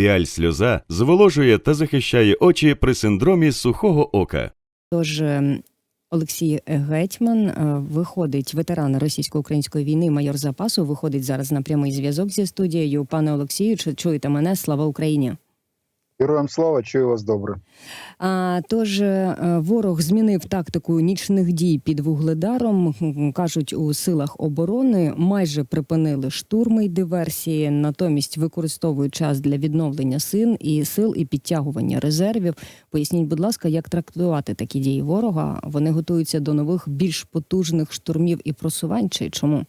Піаль сльоза зволожує та захищає очі при синдромі сухого ока. Тож е, Олексій Гетьман е, виходить, ветеран російсько-української війни, майор запасу, виходить зараз на прямий зв'язок зі студією. Пане Олексію, чуєте мене? Слава Україні! Героям слава, чую вас добре. А тож е, ворог змінив тактику нічних дій під вугледаром. Кажуть, у силах оборони майже припинили штурми й диверсії, натомість використовують час для відновлення сил і сил і підтягування резервів. Поясніть, будь ласка, як трактувати такі дії ворога? Вони готуються до нових більш потужних штурмів і просувань, чи чому?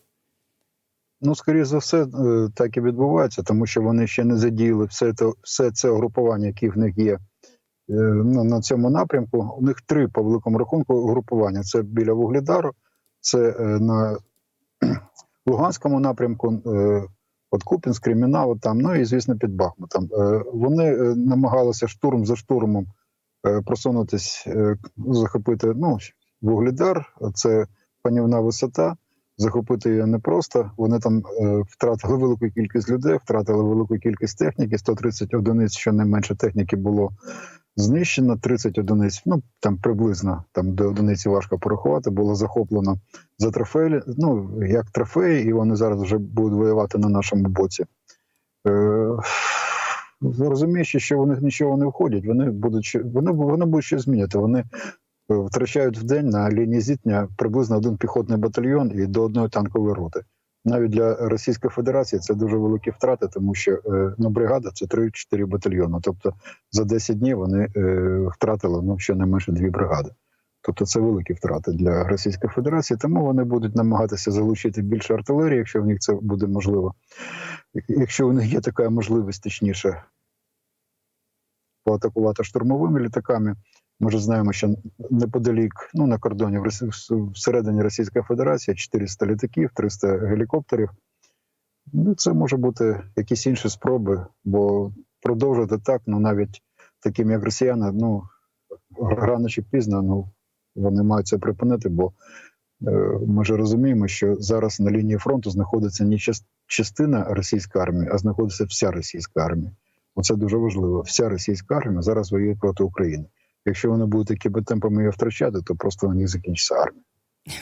Ну, скоріше за все, е, так і відбувається, тому що вони ще не задіяли все це, все це угрупування, які в них є е, на, на цьому напрямку. У них три по великому рахунку угрупування: це біля Вугледару, це е, на Луганському напрямку, от Купінськ, Кримінал, там, ну і звісно, під Бахмутом. Вони намагалися штурм за штурмом просунутись, захопити ну, Вугледар, це панівна висота. Захопити її непросто. Вони там е, втратили велику кількість людей, втратили велику кількість техніки. 130 одиниць, щонайменше техніки було знищено. 30 одиниць, ну там приблизно там до одиниці важко порахувати. Було захоплено за трофеї. Ну як трофеї, і вони зараз вже будуть воювати на нашому боці. Е, розуміючи, що у них нічого не входять, вони будуть вони, вони будуть щось змінювати. Вони втрачають в день на лінії зіткнення приблизно один піхотний батальйон і до одної танкової роти. Навіть для Російської Федерації це дуже великі втрати, тому що е, ну, бригада це 3-4 батальйони. Тобто за 10 днів вони е, втратили ну, щонайменше дві бригади. Тобто це великі втрати для Російської Федерації, тому вони будуть намагатися залучити більше артилерії, якщо в них це буде можливо. Якщо у них є така можливість, точніше, поатакувати штурмовими літаками. Ми вже знаємо, що неподалік, ну на кордоні в всередині Російської Федерації 400 літаків, 300 гелікоптерів. Ну, це може бути якісь інші спроби, бо продовжувати так, ну навіть таким, як росіяни, ну рано чи пізно, ну вони мають це припинити, бо е, ми ж розуміємо, що зараз на лінії фронту знаходиться не частина російської армії, а знаходиться вся російська армія. Оце дуже важливо. Вся російська армія зараз воює проти України. Якщо вони будуть такими темпами її втрачати, то просто на них закінчиться армія.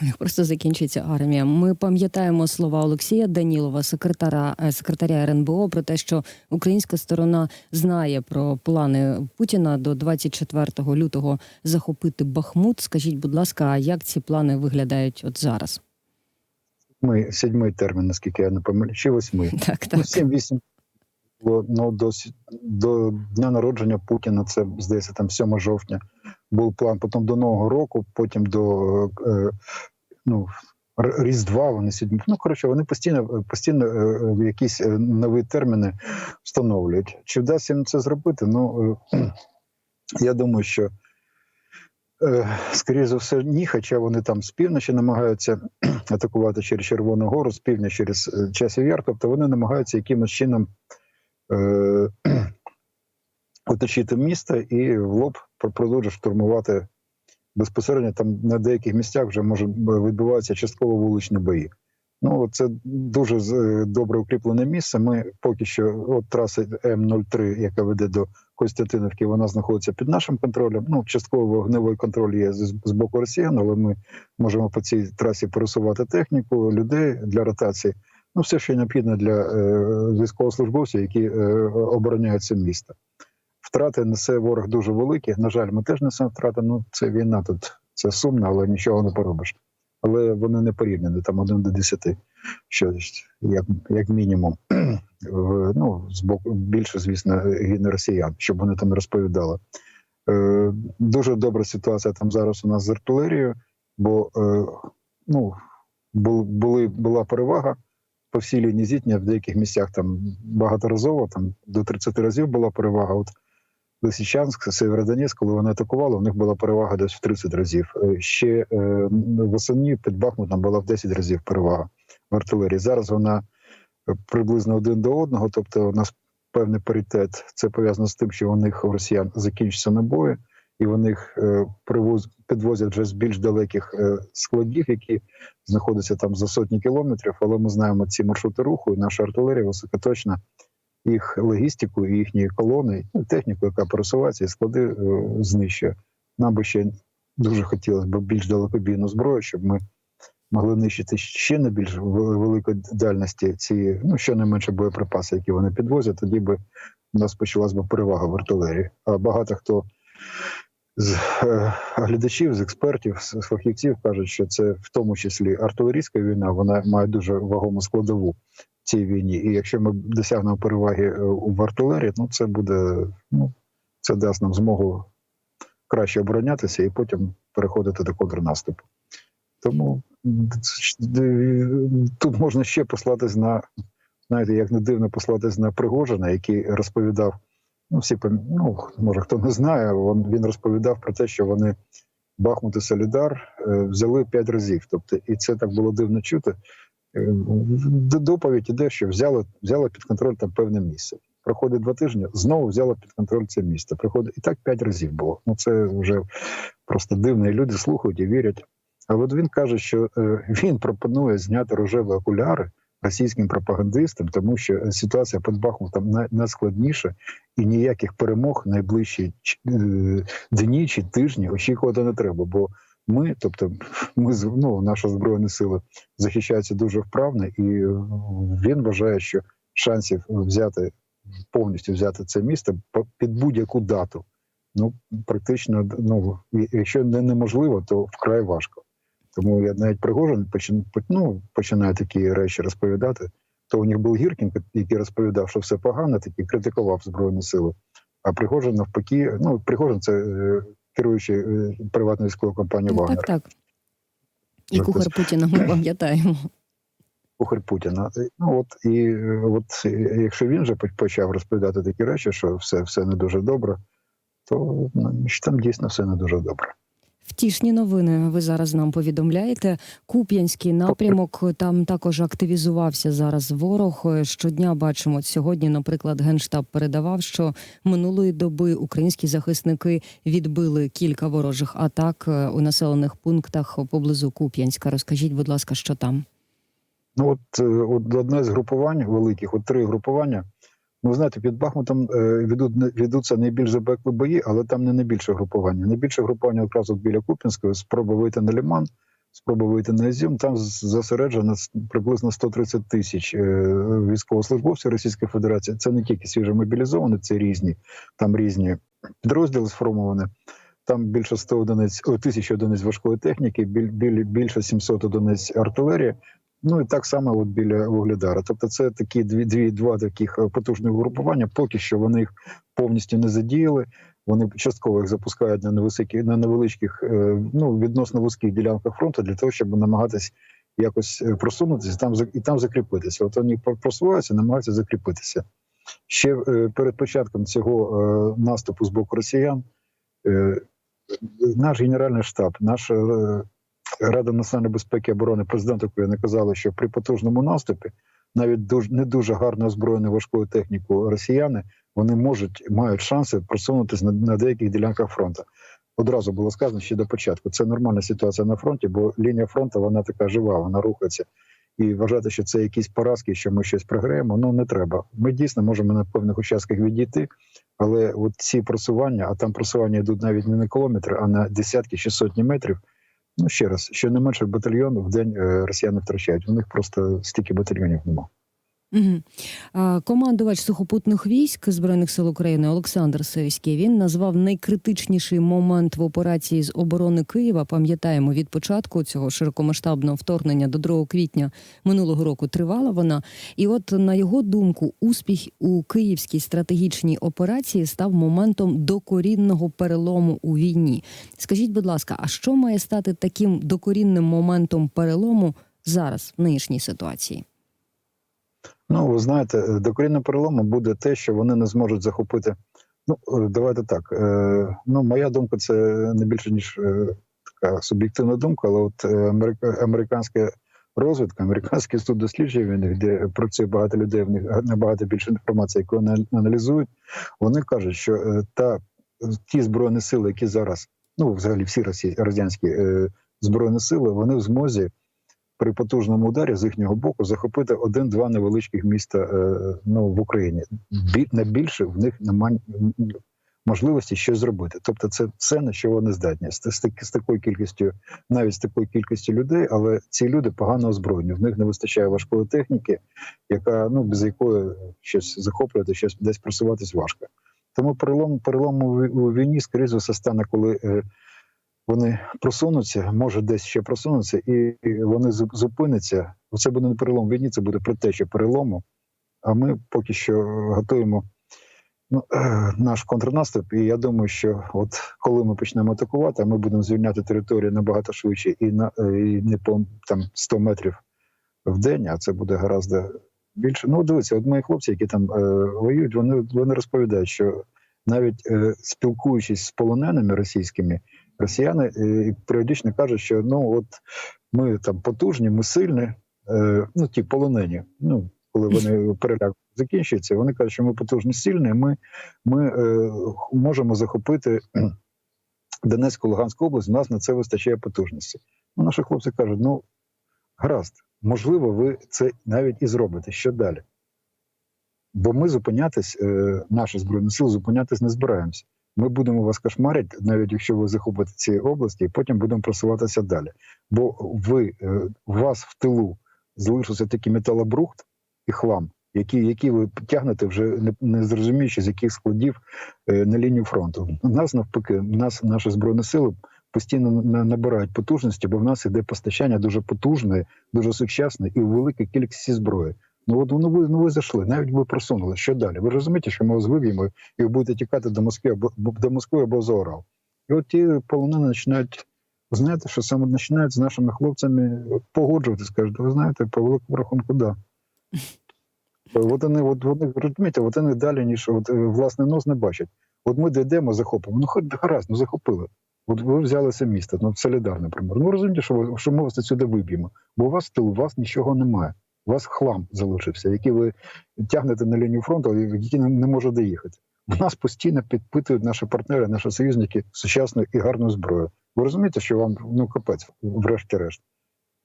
У них просто закінчиться армія. Ми пам'ятаємо слова Олексія Данілова, секретаря е, секретаря РНБО, про те, що українська сторона знає про плани Путіна до 24 лютого захопити Бахмут. Скажіть, будь ласка, а як ці плани виглядають от зараз? Ми сьомий термін, наскільки я не помиляю, чи восьмий. Так, Ну, 7-8 було ну, до, до дня народження Путіна, це здається, там 7 жовтня був план. Потім до Нового року, потім до е, ну, Різдва. Вони сьогодні. Ну коротше, вони постійно постійно е, якісь е, нові терміни встановлюють. Чи вдасться їм це зробити? Ну я думаю, що. Скоріше за все, ні, хоча вони там з півночі намагаються атакувати через Червону Гору, з півдня через часів яр, тобто вони намагаються якимось чином оточити місто і в лоб пр- продовжують штурмувати безпосередньо. Там на деяких місцях вже може відбуваються частково вуличні бої. Ну це дуже е, добре укріплене місце. Ми поки що, от траса М03, яка веде до Костянтинівки, вона знаходиться під нашим контролем. Ну, частково вогневий контроль є з боку росіян, але ми можемо по цій трасі пересувати техніку, людей для ротації. Ну, все, що необхідно для е, військовослужбовців, які е, обороняють це місто. Втрати несе ворог дуже великі. На жаль, ми теж несемо втрати. Ну, це війна тут. Це сумно, але нічого не поробиш. Але вони не порівняні, там один до десяти, що як, як мінімум. Ну, з боку більше, звісно, гине росіян, щоб вони там розповідали. Е, дуже добра ситуація там зараз у нас з артилерією, бо е, ну, були, була перевага по всій лінії зіткнення, в деяких місцях там багаторазово, там до 30 разів була перевага. От Лисичанськ, Северодонецьк, коли вони атакували, у них була перевага десь в 30 разів. Е, Ще е, восени під Бахмутом була в 10 разів перевага в артилерії. Зараз вона е, приблизно один до одного, тобто у нас певний паритет. Це пов'язано з тим, що у них у росіян закінчаться набої, і вони їх е, привоз, підвозять вже з більш далеких е, складів, які знаходяться там за сотні кілометрів. Але ми знаємо ці маршрути руху, і наша артилерія високоточна їх логістику, їхні колони, ну, техніку, яка пересувається, і склади е, знищує. Нам би ще дуже хотілося б більш далекобійну зброю, щоб ми могли нищити ще на більш великої дальності ці, ну щонайменше боєприпаси, які вони підвозять, тоді би у нас почалась би перевага в артилерії. А багато хто з е, глядачів, з експертів, з фахівців кажуть, що це в тому числі артилерійська війна, вона має дуже вагому складову в цій війні. І якщо ми досягнемо переваги е, в артилерії, ну це буде ну це дасть нам змогу краще оборонятися і потім переходити до контрнаступу. Тому тут можна ще послатись на знаєте, як не дивно послатись на Пригожина, який розповідав. Ну, всі ну, може хто не знає, він, розповідав про те, що вони Бахмут і Солідар е, взяли п'ять разів. Тобто, і це так було дивно чути. Е, д- Доповідь іде, що взяли, взяли під контроль там певне місце. Проходить два тижні, знову взяли під контроль це місце. Приходить і так п'ять разів було. Ну це вже просто дивно. І люди слухають і вірять. А от він каже, що е, він пропонує зняти рожеві окуляри російським пропагандистам, тому що ситуація під Бахмутом на- найскладніша, і ніяких перемог найближчі е, дні чи тижні очікувати не треба. Бо ми, тобто, ми ну, наша збройні сили захищаються дуже вправно, і він вважає, що шансів взяти повністю взяти це місто під будь-яку дату. Ну практично, ну якщо не неможливо, то вкрай важко. Тому я навіть Пригожин почин, ну, починає такі речі розповідати. То у них був Гіркін, який розповідав, що все погано, такий критикував Збройні сили. А Пригожин навпаки, ну Пригожин це е, керуючий е, приватною військовою компанією Ну, Вагнер. так, так. І Жахливо. кухар Путіна ми пам'ятаємо. Кухар Путіна. Ну от і е, от е, якщо він вже почав розповідати такі речі, що все, все не дуже добре, то ну, там дійсно все не дуже добре. Втішні новини ви зараз нам повідомляєте. Куп'янський напрямок там також активізувався зараз. Ворог щодня бачимо сьогодні. Наприклад, генштаб передавав, що минулої доби українські захисники відбили кілька ворожих атак е, у населених пунктах поблизу Куп'янська. Розкажіть, будь ласка, що там? Ну от, е, от одне з групувань великих, от три групування. Ну, знаєте, під Бахмутом е, ведуть, ведуться найбільш запекли бої, але там не найбільше групування. Найбільше групування якраз от біля Купінської, спроба вийти на Ліман, спроба вийти на Ізюм. Там зосереджено приблизно 130 тисяч е, військовослужбовців Російської Федерації. Це не тільки свіже мобілізовані, це різні, там різні підрозділи сформовані. Там більше 100 одиниць, о, тисяч одиниць важкої техніки, біль, біль, більше 700 одиниць артилерії. Ну і так само от біля Вугледара. Тобто, це такі дві, дві два таких е, потужних групування. Поки що вони їх повністю не задіяли. Вони частково їх запускають на невисоких, на невеличких, е, ну відносно вузьких ділянках фронту для того, щоб намагатись якось е, просунутися там і там закріпитися. От вони просуваються, намагаються закріпитися. Ще перед початком цього наступу з боку росіян. Наш генеральний штаб, наша е, Рада національної безпеки і оборони президент України казали, що при потужному наступі навіть дуже не дуже гарно озброєну важкою техніку росіяни вони можуть мають шанси просунутися на, на деяких ділянках фронту. Одразу було сказано ще до початку. Це нормальна ситуація на фронті, бо лінія фронту вона така жива, вона рухається. І вважати, що це якісь поразки, що ми щось програємо, ну не треба. Ми дійсно можемо на певних участках відійти, але от ці просування, а там просування йдуть навіть не на кілометри, а на десятки чи сотні метрів. Ну ще раз, що не менше батальйон в день е, росіяни втрачають. У них просто стільки батальйонів немає. Угу. Командувач сухопутних військ збройних сил України Олександр Савіський він назвав найкритичніший момент в операції з оборони Києва. Пам'ятаємо від початку цього широкомасштабного вторгнення до 2 квітня минулого року тривала вона. І от на його думку, успіх у київській стратегічній операції став моментом докорінного перелому у війні. Скажіть, будь ласка, а що має стати таким докорінним моментом перелому зараз в нинішній ситуації? Ну, ви знаєте, е, докорінним переломом буде те, що вони не зможуть захопити. Ну, е, давайте так. е, Ну, моя думка, це не більше ніж така суб'єктивна думка, але от американська розвідка, американський суд досліджень, де працює багато людей, в них набагато більше інформації, яку вони аналізують. Вони кажуть, що та ті збройні сили, які зараз, ну взагалі всі росі- радянські е, збройні сили, вони в змозі при потужному ударі з їхнього боку захопити один-два невеличких міста е, ну, в Україні. На більше в них немає можливості щось зробити. Тобто, це все на що вони здатні з, з, з такою кількістю, навіть з такою кількістю людей, але ці люди погано озброєні. В них не вистачає важкої техніки, яка ну без якої щось захоплювати, щось десь просуватись важко. Тому перелом перелом у війні, скоріше за все, стане, коли е, вони просунуться, може десь ще просунуться, і вони зуп- зупиняться. Це буде не перелом війні, це буде предтеча перелому. А ми поки що готуємо ну, е, наш контрнаступ. І я думаю, що от коли ми почнемо атакувати, ми будемо звільняти територію набагато швидше і на е, і не по там 100 метрів в день, а це буде гораздо більше. Ну, дивіться, от мої хлопці, які там е, воюють, вони, вони розповідають, що навіть е, спілкуючись з полоненими російськими, росіяни е, періодично кажуть, що ну от ми там потужні, ми сильні, е, ну ті полонені. Ну коли вони переляк закінчується, вони кажуть, що ми потужні, сильні. Ми, ми е, можемо захопити Донецьку Луганську область. У нас на це вистачає потужності. Ну, наші хлопці кажуть: ну гаразд, можливо, ви це навіть і зробите. Що далі? Бо ми зупинятись, е, наші збройні сили зупинятись не збираємося. Ми будемо вас кошмарити, навіть якщо ви захопите ці області, і потім будемо просуватися далі. Бо ви е, у вас в тилу залишився такий металобрухт і хлам, які, які ви тягнете вже не, не зрозуміючи, з яких складів е, на лінію фронту. Нас навпаки, нас наші збройні сили постійно на- набирають потужності, бо в нас іде постачання дуже потужне, дуже сучасне і у великій кількості зброї. Ну от ну ви ну ви зайшли, навіть ви просунули. Що далі? Ви розумієте, що ми вас виб'ємо і ви будете тікати до Москви або до Москви або за Урал. І от ті полонені починають. Ви знаєте, що саме починають з нашими хлопцями погоджуватися, кажуть, ви знаєте, по великому рахунку, да. От вони, от вони розумієте, от вони далі, ніж от, е, власний нос не бачать. От ми дійдемо, захопимо. Ну, хоч гаразд, ну захопили. От ви взяли це місто, ну солідарне, наприклад. Ну розумієте, що, що ми вас сюди виб'ємо. Бо у вас в тилу, у вас нічого немає. У вас хлам залишився, який ви тягнете на лінію фронту, який не, може доїхати. У нас постійно підпитують наші партнери, наші союзники сучасною і гарною зброєю. Ви розумієте, що вам ну капець, врешті-решт.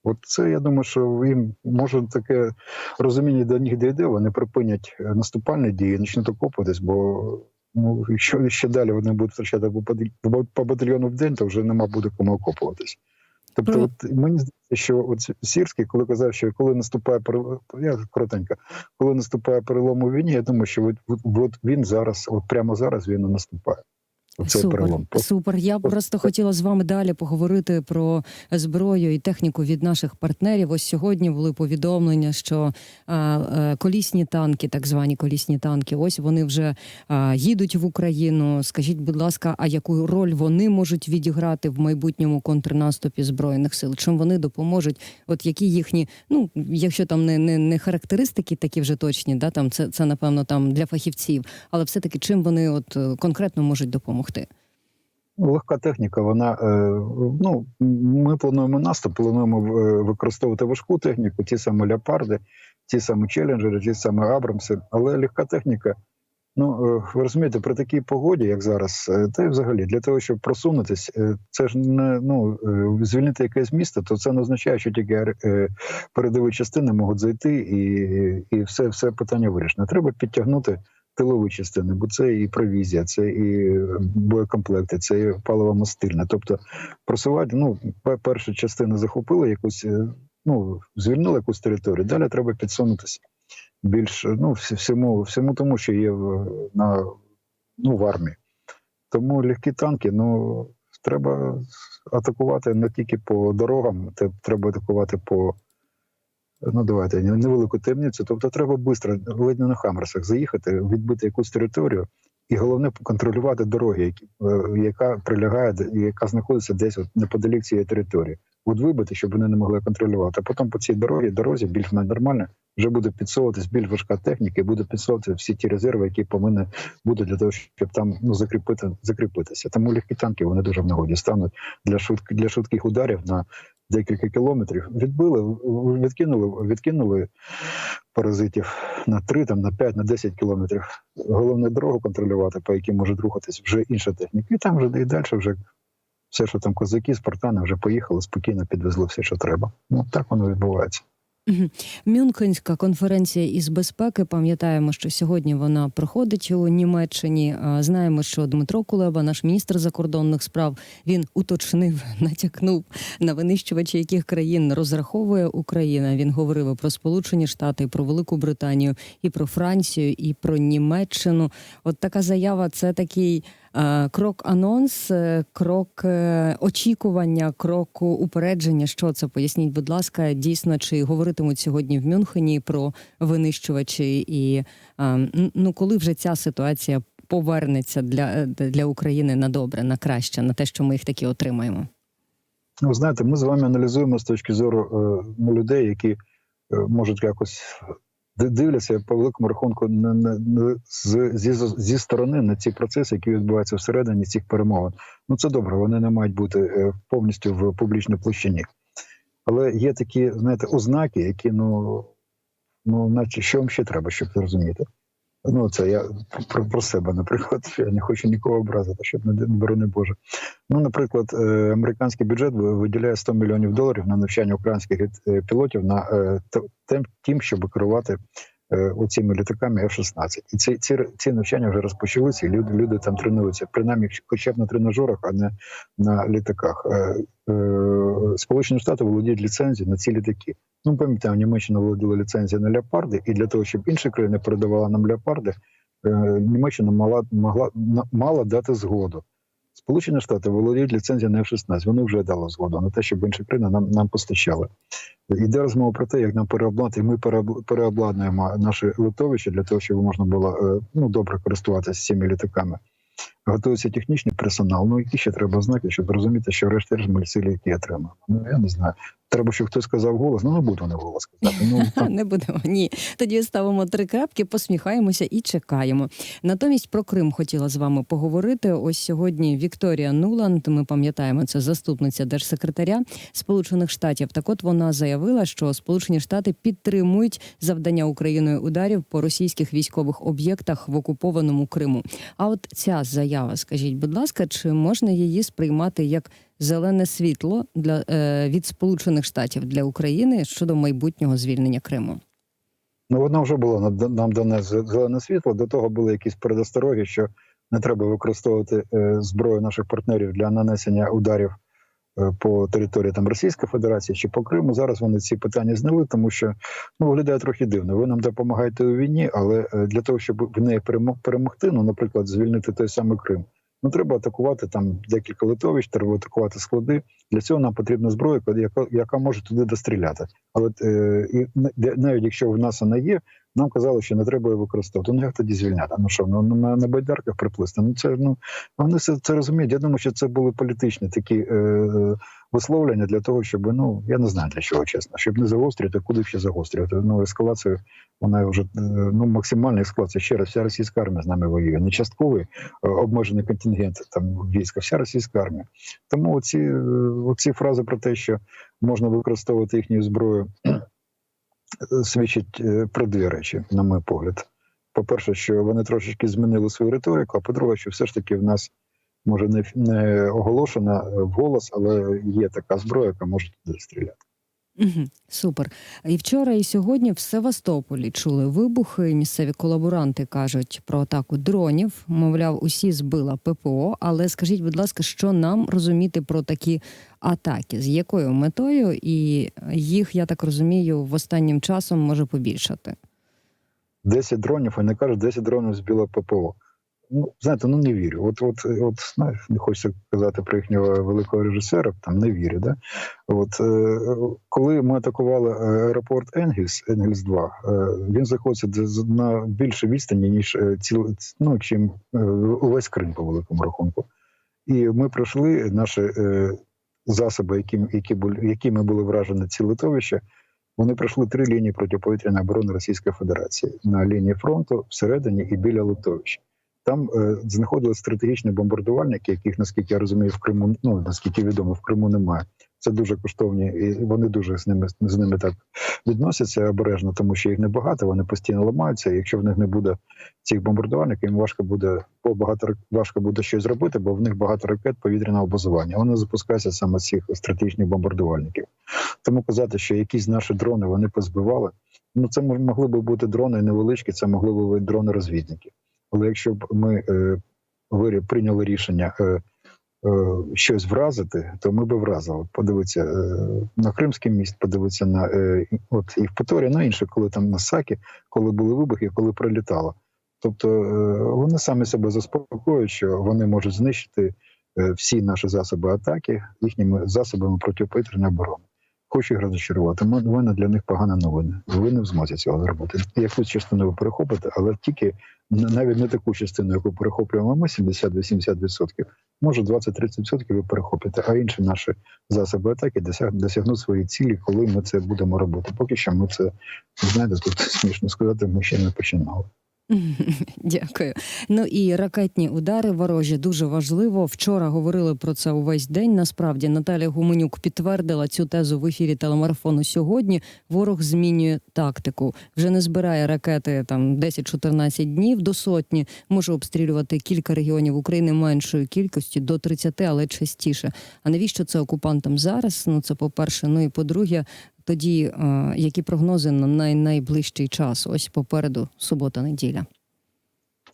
От це я думаю, що їм може таке розуміння до них дійде, вони припинять е, наступальні дії, почнуть окопуватись, бо ну, якщо ще далі вони будуть втрачати по батальйону в день, то вже нема буде кому окопуватись. Тобто, от мені здається, що от Сірський, коли казав, що коли наступає перелом, я коротенько, коли наступає перелом у війні, я думаю, що от, от він зараз, от прямо зараз він і наступає. Оцей Супер, перелом. супер. Я просто хотіла з вами далі поговорити про зброю і техніку від наших партнерів. Ось сьогодні були повідомлення, що а, е, колісні танки, так звані колісні танки, ось вони вже а, їдуть в Україну. Скажіть, будь ласка, а яку роль вони можуть відіграти в майбутньому контрнаступі збройних сил? Чим вони допоможуть? От які їхні, ну якщо там не, не, не характеристики такі вже точні, да там це, це напевно там для фахівців, але все таки чим вони от е, конкретно можуть допомогти? Ну, Легка техніка, вона е, ну ми плануємо наступ, плануємо е, використовувати важку техніку, ті самі леопарди, ті самі челенджери, ті самі Абрамси. Але легка техніка, ну е, ви розумієте, при такій погоді, як зараз, та й взагалі для того, щоб просунутись, це ж не ну звільнити якесь місто, то це не означає, що тільки передові частини можуть зайти і, і все, все питання вирішено. Треба підтягнути тилові частини, бо це і провізія, це і боєкомплекти, це і паливо-мастильне. Тобто просувати, ну, пе- перша частина захопила якусь, е, ну, звільнила якусь територію, далі треба підсунутися більш ну, всьому, всьому тому, що є в, на, ну, в армії. Тому легкі танки, ну, треба атакувати не тільки по дорогам, треба атакувати по. Ну, давайте невелику темницю. Тобто треба швидко, ледь не на Хаммерсах заїхати, відбити якусь територію, і головне контролювати дороги, які, е, яка прилягає, яка знаходиться десь от неподалік цієї території. От вибити, щоб вони не могли контролювати. А потім по цій дорозі, дорозі більш нормально, вже буде підсовуватись більш важка техніка, і буде підсовувати всі ті резерви, які повинні бути для того, щоб там ну закріпити закріпитися. Тому легкі танки вони дуже в нагоді стануть для швидк, для швидких ударів на декілька кілометрів. Відбили, відкинули, відкинули паразитів на 3, там, на 5, на 10 кілометрів. Головне дорогу контролювати, по якій може рухатись вже інша техніка. І там вже і далі вже все, що там козаки, спартани вже поїхали, спокійно підвезли все, що треба. Ну так воно відбувається. Мюнхенська конференція із безпеки. Пам'ятаємо, що сьогодні вона проходить у Німеччині. Знаємо, що Дмитро Кулеба, наш міністр закордонних справ, він уточнив, натякнув на винищувачі, яких країн розраховує Україна. Він говорив про Сполучені Штати, про Велику Британію, і про Францію, і про Німеччину. От така заява це такий. Е, Крок анонс, е, крок е, очікування, крок упередження. Що це поясніть, будь ласка, дійсно чи говоритимуть сьогодні в Мюнхені про винищувачі, і ну коли вже ця ситуація повернеться для, для України на добре, на краще, на те, що ми їх таки отримаємо. Ну, знаєте, ми з вами аналізуємо з точки зору ну, людей, які можуть якось дивляться по великому рахунку на, на, на, з, зі, зі сторони на ці процеси, які відбуваються всередині цих перемовин. Ну це добре, вони не мають бути е, повністю в публічній площині. Але є такі, знаєте, ознаки, які ну, ну наче що вам ще треба, щоб зрозуміти. Ну, це я про, про себе, наприклад, я не хочу нікого образити, щоб не борони Боже. Ну, наприклад, е, американський бюджет виділяє 100 мільйонів доларів на навчання українських е, пілотів на е, тим, щоб керувати оціми літаками F-16. І ці, ці, ці навчання вже розпочалися, і люди, люди там тренуються, принаймні, хоча б на тренажерах, а не на літаках. Е, е, Сполучені Штати володіють ліцензією на ці літаки. Ну, пам'ятаємо, Німеччина володіла ліцензією на леопарди, і для того, щоб інші країни передавали нам леопарди, е, Німеччина мала могла мала дати згоду. Сполучені Штати володіють ліцензією на F-16, Вони вже дали згоду на те, щоб інші країни нам, нам постачали. Іде розмова про те, як нам переобладнати, ми переобладнуємо наше литовище для того, щоб можна було е, ну, добре користуватися цими літаками. Готується технічний персонал. Ну які ще треба знати, щоб розуміти, що врешті ми сили, які отримаємо. Ну я не знаю. Треба, щоб хтось сказав голос. Ну не буду не голос сказати. Ну Не будемо. Ні. Тоді ставимо три крапки, посміхаємося і чекаємо. Натомість про Крим хотіла з вами поговорити. Ось сьогодні Вікторія Нуланд. Ми пам'ятаємо, це заступниця держсекретаря Сполучених Штатів. Так, от вона заявила, що Сполучені Штати підтримують завдання Україною ударів по російських військових об'єктах в окупованому Криму. А от ця заява, скажіть, будь ласка, чи можна її сприймати як зелене світло для е, від Сполучених Штатів для України щодо майбутнього звільнення Криму? Ну, воно вже було нам дане зелене світло. До того були якісь передостороги, що не треба використовувати е, зброю наших партнерів для нанесення ударів е, по території там Російської Федерації чи по Криму. Зараз вони ці питання зняли, тому що ну виглядає трохи дивно. Ви нам допомагаєте у війні, але для того, щоб в неї перемо- перемогти, ну, наприклад, звільнити той самий Крим. Ну, треба атакувати там декілька литовищ, треба атакувати склади. Для цього нам потрібна зброя, яка, яка може туди достріляти. Але е, і навіть якщо в нас вона є, нам казали, що не треба її використовувати. Ну як тоді звільняти? Ну що, ну на, на байдарках приплисти? Ну це ну вони все це розуміють. Я думаю, що це були політичні такі е, висловлення для того, щоб ну я не знаю для чого, чесно, щоб не загострювати, куди ще загострювати. Ну ескалацію вона вже е, ну максимальна ескалація. Ще раз, вся російська армія з нами воює. Не частковий е, обмежений контингент там війська, вся російська армія. Тому оці, е, оці фрази про те, що можна використовувати їхню зброю, свідчить е, про дві речі, на мій погляд. По-перше, що вони трошечки змінили свою риторику, а по-друге, що все ж таки в нас може не, не оголошена в вголос, але є така зброя, яка може туди стріляти. Угу, супер. І вчора, і сьогодні в Севастополі чули вибухи. Місцеві колаборанти кажуть про атаку дронів. Мовляв, усі збила ППО. Але скажіть, будь ласка, що нам розуміти про такі атаки? З якою метою? І їх, я так розумію, в останнім часом може побільшати. 10 дронів, не кажуть, 10 дронів збило ППО. Ну, знаєте, ну не вірю. От, от, от знаєш, не хочеться казати про їхнього великого режисера, там не вірю. Да? От, е, коли ми атакували е, аеропорт Енгельс, Енгельс 2, е, він знаходиться на більше відстані, ніж е, ціл, ну, чим е, увесь Крим по великому рахунку. І ми пройшли наші е, засоби, які, які, були, якими були вражені ці литовища, вони пройшли три лінії протиповітряної оборони Російської Федерації на лінії фронту, всередині і біля литовища. Там е, знаходились стратегічні бомбардувальники, яких, наскільки я розумію, в Криму, ну наскільки відомо, в Криму немає. Це дуже коштовні, і вони дуже з ними з ними так відносяться обережно, тому що їх небагато, вони постійно ламаються. І якщо в них не буде цих бомбардувальників, їм важко буде по багато важко буде щось зробити, бо в них багато ракет повітряного базування. Вони запускаються саме цих стратегічних бомбардувальників. Тому казати, що якісь наші дрони вони позбивали. Ну це могли би бути дрони невеличкі, це могли б бути дрони розвідників. Але якщо б ми е, прийняли рішення е, е, щось вразити, то ми би вразили. Подивитися е, на Кримський міст, подивитися на е, от і в Петорі, на інше, коли там на Сакі, коли були вибухи, коли прилітало. Тобто е, вони самі себе заспокоюють, що вони можуть знищити е, всі наші засоби атаки їхніми засобами протиповітряної оборони. Хочу їх розчарувати. У для них погана новина. Ви не в змозі цього зробити. Якусь частину ви перехопите, але тільки навіть не таку частину, яку перехоплюємо ми, 70-80%, може 20-30% ви перехопите, а інші наші засоби атаки досяг, досягнуть свої цілі, коли ми це будемо робити. Поки що ми це знаєте, тут смішно сказати, ми ще не починали. Дякую. Ну і ракетні удари ворожі дуже важливо. Вчора говорили про це увесь день. Насправді Наталя Гуменюк підтвердила цю тезу в ефірі телемарафону сьогодні. Ворог змінює тактику. Вже не збирає ракети там 10-14 днів до сотні. Може обстрілювати кілька регіонів України меншої кількості до 30, але частіше. А навіщо це окупантам зараз? Ну це по перше. Ну і по-друге, тоді е, які прогнози на най- найближчий час? Ось попереду субота-неділя.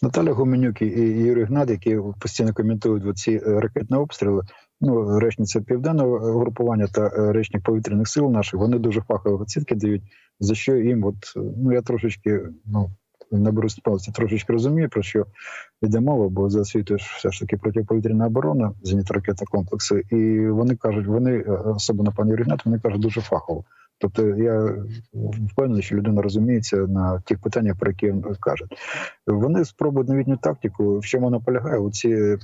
Наталя Гуменюк і Юрій Гнат, які постійно коментують ці е, ракетні обстріли. Ну, речниця південного групування та е, речник повітряних сил наших, вони дуже фахові оцінки дають, за що їм, от ну я трошечки ну не беру палиці, трошечки розумію, про що йде мова, бо за освітою все ж таки протиповітряна оборона, зенітно-ракетні комплекси, і вони кажуть, вони особливо пан Юрій Гнат, вони кажуть дуже фахово. Тобто я впевнений, що людина розуміється на тих питаннях, про які каже. Вони спробують новітню тактику. В чому вона полягає? Оці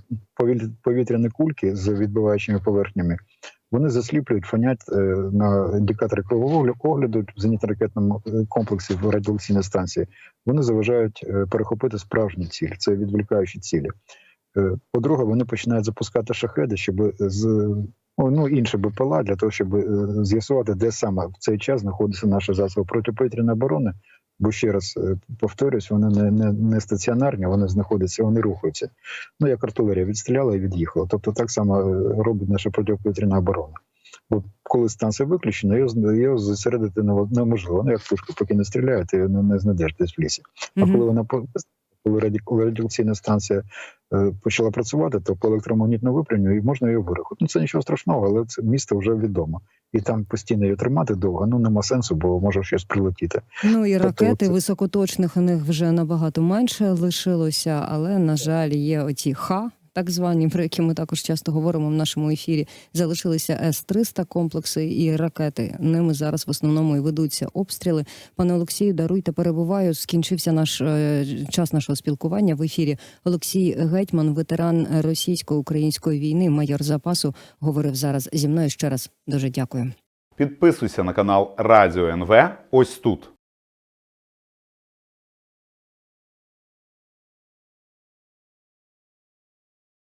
повітряні кульки з відбиваючими поверхнями. Вони засліплюють, фонять е, на індикатори кругового огляду в зенітно-ракетному е, комплексі в радіолокаційній станції. Вони заважають е, перехопити справжні цілі. Це відволікаючі цілі. По-друге, вони починають запускати шахеди, щоб ну, інші БПЛА для того, щоб е, з'ясувати, де саме в цей час знаходиться наша засоби протиповітряної оборони. Бо ще раз е, повторюсь, вони не, не, не стаціонарні, вони знаходяться, вони рухаються. Ну як артилерія відстріляла і від'їхала. Тобто так само е, робить наша протиповітряна оборона. Бо коли станція виключена, його, його зосередити неможливо. Ну як пушка, поки не стріляє, ти не, не знайдеш десь в лісі. А коли вона коли раді- радіаційна станція е, почала працювати, то по електромагнітному випрямню і можна її вирахувати. Ну це нічого страшного, але це місто вже відомо. І там постійно її тримати довго, ну нема сенсу, бо може щось прилетіти. Ну і Тобто ракети це- високоточних у них вже набагато менше лишилося, але на жаль, є оці ха. Так звані, про які ми також часто говоримо в нашому ефірі, залишилися С-300 комплекси і ракети. Ними зараз в основному і ведуться обстріли. Пане Олексію, даруйте, перебуваю. Скінчився наш е, час нашого спілкування в ефірі. Олексій Гетьман, ветеран російсько-української війни, майор запасу, говорив зараз зі мною. Ще раз дуже дякую. Підписуйся на канал Радіо НВ ось тут.